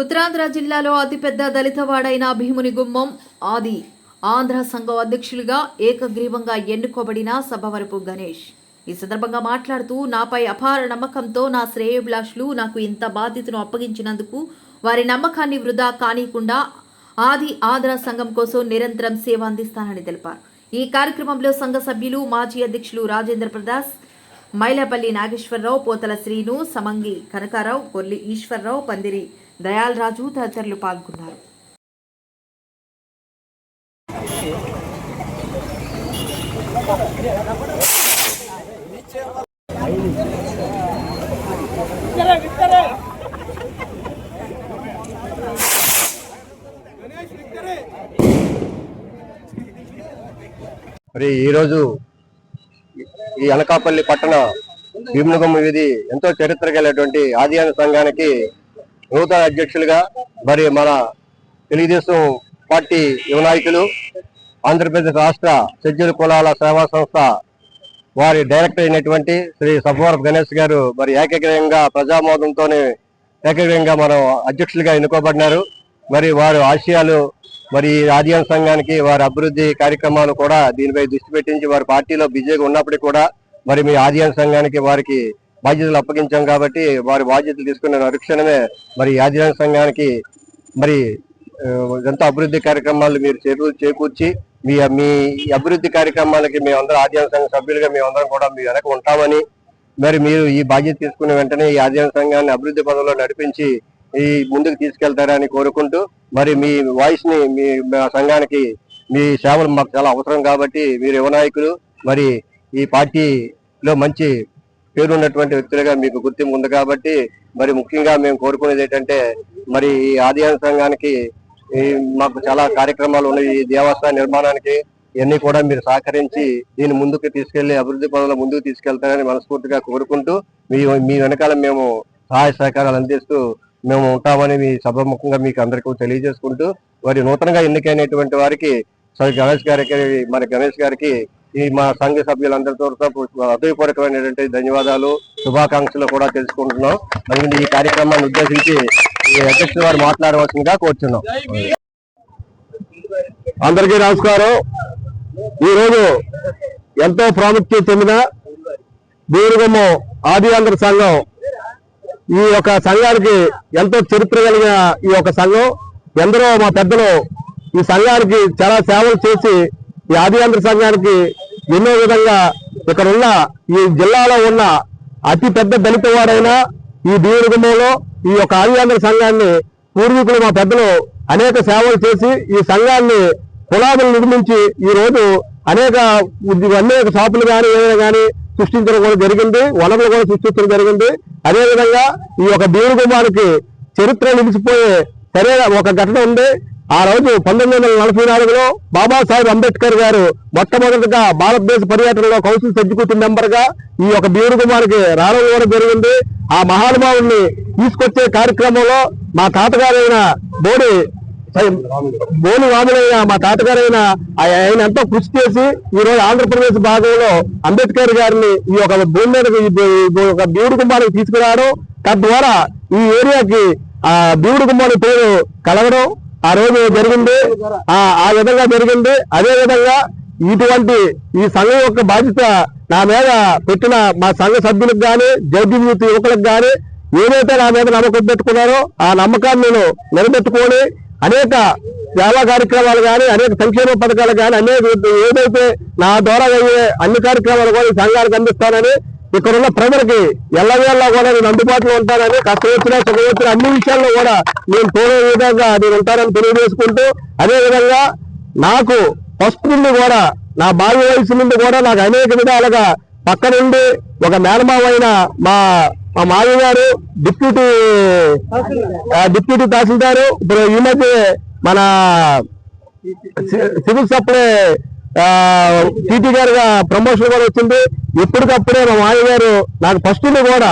ఉత్తరాంధ్ర జిల్లాలో అతిపెద్ద దళితవాడైన భీముని గుమ్మం ఆది. ఆంధ్ర సంఘం అధ్యక్షులుగా ఏకగ్రీవంగా ఎన్నుకోబడిన సభవరపు గణేష్. ఈ సందర్భంగా మాట్లాడుతూ నాపై అపార నమ్మకంతో నా శ్రేయోభిలాషులు నాకు ఇంత బాధ్యతను అప్పగించినందుకు వారి నమ్మకాన్ని వృధా కానీయకుండా ఆది ఆంధ్ర సంఘం కోసం నిరంతరం సేవ అందిస్తానని తెలిపారు. ఈ కార్యక్రమంలో సంఘ సభ్యులు మాజీ అధ్యక్షులు రాజేంద్ర ప్రదాస్ మైలపల్లి నాగేశ్వరరావు పోతల శ్రీను సమంగి కనకారావు కొల్లి ఈశ్వరరావు పందిరి దయాల్ రాజు తదితరులు పాల్గొన్నారు. మరి ఈరోజు ఈ అనకాపల్లి పట్టణ భీములగమ్మ వీధి ఎంతో చరిత్ర కలిగినటువంటి ఆదియాన సంఘానికి నూతన అధ్యక్షులుగా మరి మన తెలుగుదేశం పార్టీ యువ నాయకులు ఆంధ్రప్రదేశ్ రాష్ట్ర షెడ్యూల్ కులాల సేవా సంస్థ వారి డైరెక్టర్ అయినటువంటి శ్రీ సభవరపు గణేష్ గారు మరి ఏకగ్రీయంగా ప్రజామోదంతోనే ఏకగ్రీయంగా మనం అధ్యక్షులుగా ఎన్నుకోబడినారు. మరి వారి ఆశయాలు మరి ఈ సంఘానికి వారి అభివృద్ధి కార్యక్రమాలు కూడా దీనిపై దృష్టి పెట్టించి వారి పార్టీలో బిజీగా ఉన్నప్పటికీ కూడా మరి మీ ఆదియం సంఘానికి వారికి బాధ్యతలు అప్పగించాం కాబట్టి వారి బాధ్యతలు తీసుకున్న అనుక్షణమే మరి ఈ సంఘానికి మరి ఆ, ఎంతో అభివృద్ధి కార్యక్రమాలు మీరు చేకూ చేకూర్చి మీ మీ అభివృద్ధి కార్యక్రమాలకి మేమందరం ఆదియాన సంఘ సభ్యులుగా మేమందరం కూడా మీ వెనక ఉంటామని మరి మీరు ఈ బాధ్యత తీసుకున్న వెంటనే ఈ ఆదివాసీ సంఘాన్ని అభివృద్ధి పదంలో నడిపించి ఈ ముందుకు తీసుకెళ్తారని కోరుకుంటూ మరి మీ వాయిస్ని మీ సంఘానికి మీ సేవలు మాకు చాలా అవసరం కాబట్టి మీరు యువ నాయకులు మరి ఈ పార్టీలో మంచి పేరున్నటువంటి వ్యక్తులుగా మీకు గుర్తింపు ఉంది కాబట్టి మరి ముఖ్యంగా మేము కోరుకునేది ఏంటంటే మరి ఈ ఆదివాసీ సంఘానికి ఈ మాకు చాలా కార్యక్రమాలు ఉన్నాయి. ఈ దేవస్థాన నిర్మాణానికి ఇవన్నీ కూడా మీరు సహకరించి దీన్ని ముందుకు తీసుకెళ్ళి అభివృద్ధి పనుల ముందుకు తీసుకెళ్తారని మనస్ఫూర్తిగా కోరుకుంటూ మీ మీ వెనకాల మేము సహాయ సహకారాలు అందిస్తూ మేము ఉంటామని మీ సభముఖంగా మీకు అందరికీ తెలియజేసుకుంటూ మరి నూతనంగా ఎన్నికైనటువంటి వారికి సరి గణేష్ గారికి మరి గణేష్ గారికి ఈ మా సంఘ సభ్యులందరితో హృదయపూర్వకమైనటువంటి ధన్యవాదాలు శుభాకాంక్షలు కూడా తెలుసుకుంటున్నాం. అందుకని ఈ కార్యక్రమాన్ని ఉద్దేశించి ఈ అధ్యక్షుల వారు మాట్లాడవలసిందిగా కోరుతున్నాం అందరికీ నమస్కారం. ఈ రోజు ఎంతో ప్రాముఖ్యత చెందిన బూరుగమ్మ ఆది ఆంధ్ర సంఘం ఈ యొక్క సంఘానికి ఎంతో చరిత్ర కలిగిన ఈ యొక్క సంఘం. ఎందరో మా పెద్దలు ఈ సంఘానికి చాలా సేవలు చేసి ఈ ఆది ఆంధ్ర సంఘానికి ఎన్నో విధంగా ఇక్కడ ఉన్న ఈ జిల్లాలో ఉన్న అతి పెద్ద దళిత వాడైన ఈ బీరుగుమ్మలో ఈ యొక్క ఆది సంఘాన్ని పూర్వీకులు మా పెద్దలు అనేక సేవలు చేసి ఈ సంఘాన్ని కులాదులు నిర్మించి ఈ రోజు అనేక అనేక షాపులు కానీ ఏదైనా కానీ సృష్టించడం కూడా జరిగింది వనరులు కూడా సృష్టించడం జరిగింది. అదేవిధంగా ఈ యొక్క బీరుగుమ్మానికి చరిత్ర నిలిచిపోయే సరైన ఒక ఘటన ఉంది. ఆ రోజు పంతొమ్మిది వందల నలభై నాలుగులో బాబాసాహెబ్ అంబేద్కర్ గారు మొట్టమొదటిగా భారతదేశ పర్యటనలో కౌన్సిల్ ఎగ్జిక్యూటివ్ మెంబర్గా ఈ యొక్క బీరుగుమారికి రావడం జరిగింది. ఆ మహానుభావుల్ని తీసుకొచ్చే కార్యక్రమంలో మా తాతగారైన బోడి బోని వాములైన మా తాతగారైన ఆయన ఎంతో కృషి చేసి ఈ రోజు ఆంధ్రప్రదేశ్ భాగంలో అంబేద్కర్ గారిని ఈ యొక్క భూమి మీదకి ఈ బీ- ఈ తీసుకురావడం తద్వారా ఈ ఏరియాకి ఆ దేవుడు కుమారి పేరు కలగడం ఆ రోజు జరిగింది. ఆ విధంగా జరిగింది. అదే విధంగా ఇటువంటి ఈ సంఘం యొక్క బాధ్యత నా మీద పెట్టిన మా సంఘ సభ్యులకు కానీ జడ్జి యువకులకు కానీ ఏదైతే నా మీద నమ్మకం పెట్టుకున్నారో ఆ నమ్మకాన్ని నేను నిలబెట్టుకొని అనేక సేవా కార్యక్రమాలు కానీ అనేక సంక్షేమ పథకాలు కానీ అనేక ఏదైతే నా ద్వారా అయ్యే అన్ని కార్యక్రమాలు కూడా ఈ సంఘానికి అందిస్తానని ఇక్కడ ఉన్న ప్రజలకి ఎల్లవేళ కూడా నేను అందుబాటులో ఉంటానని కష్టం వచ్చినా సుఖం వచ్చినా అన్ని విషయాల్లో కూడా నేను తోడే విధంగా నేను ఉంటానని తెలియజేసుకుంటూ అదేవిధంగా నాకు ఫస్ట్ నుండి కూడా నా బాల్య వయసు నుండి కూడా నాకు అనేక విధాలుగా పక్క నుండి ఒక మేనమావైన మా మా మావి గారు డిప్యూటీ డిప్యూటీ తహసీల్దారు ఇప్పుడు ఈ మధ్య మన సివిల్ సప్లై టీటీ గారుగా ప్రమోషన్ కూడా వచ్చింది. ఎప్పటికప్పుడే మా మాయ గారు నాకు ఫస్ట్ కూడా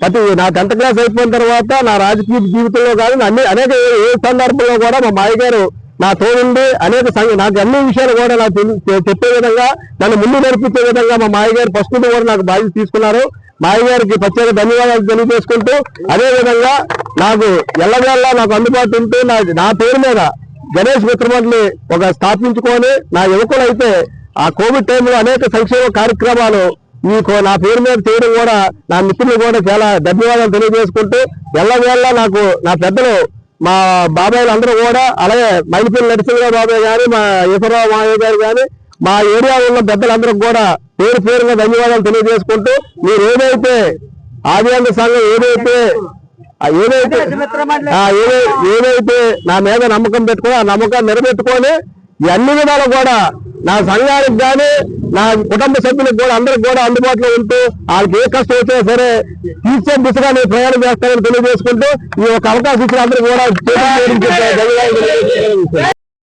ప్రతి నా టెన్త్ క్లాస్ అయిపోయిన తర్వాత నా రాజకీయ జీవితంలో కానీ అన్ని అనేక ఏ- సందర్భంలో కూడా మా మాయ గారు నా తోడుండి అనేక నాకు అన్ని విషయాలు కూడా నాకు తెలి- చెప్పే విధంగా నన్ను ముందు నడిపించే విధంగా మా మాయ గారు ఫస్ట్ కూడా నాకు బాధ్యత తీసుకున్నారు. మాయ గారికి ప్రత్యేక ధన్యవాదాలు తెలియజేసుకుంటూ అదే విధంగా నాకు ఎల్లవేళ్ళ నాకు అందుబాటు ఉంటూ నా పేరు మీద గణేష్ మిత్రమండలి ఒక స్థాపించుకొని నా యువకులైతే ఆ కోవిడ్ టైంలో అనేక సంక్షేమ కార్యక్రమాలు ఈ నా పేరు మీద చేయడం కూడా నా మిత్రులు కూడా చాలా ధన్యవాదాలు తెలియజేసుకుంటూ ఎల్లవేళ నాకు నా పెద్దలు మా బాబాయ్ అందరూ కూడా అలాగే మైలిపల్లి నరసింహరావు బాబాయ్ గాని మా ఈశ్వరరావు మావయ్య గారు కానీ మా ఏరియా ఉన్న పెద్దలందరూ కూడా పేరు పేరుగా ధన్యవాదాలు తెలియజేసుకుంటూ మీరు ఏదైతే ఆదివాంగ సంఘం ఏదైతే ఏదైతే ఏదైతే నా మీద నమ్మకం పెట్టుకుని ఆ నమ్మకాన్ని నిలబెట్టుకొని అన్ని విధాలు కూడా నా సంఘానికి కానీ నా కుటుంబ సభ్యులకు కూడా అందరికి కూడా అందుబాటులో ఉంటూ వాళ్ళకి ఏ కష్టం వచ్చినా సరే తీర్చే దిశగా నేను ప్రయాణం చేస్తానని తెలియజేసుకుంటూ ఈ ఒక అవకాశం ఇచ్చిన అందరికీ కూడా.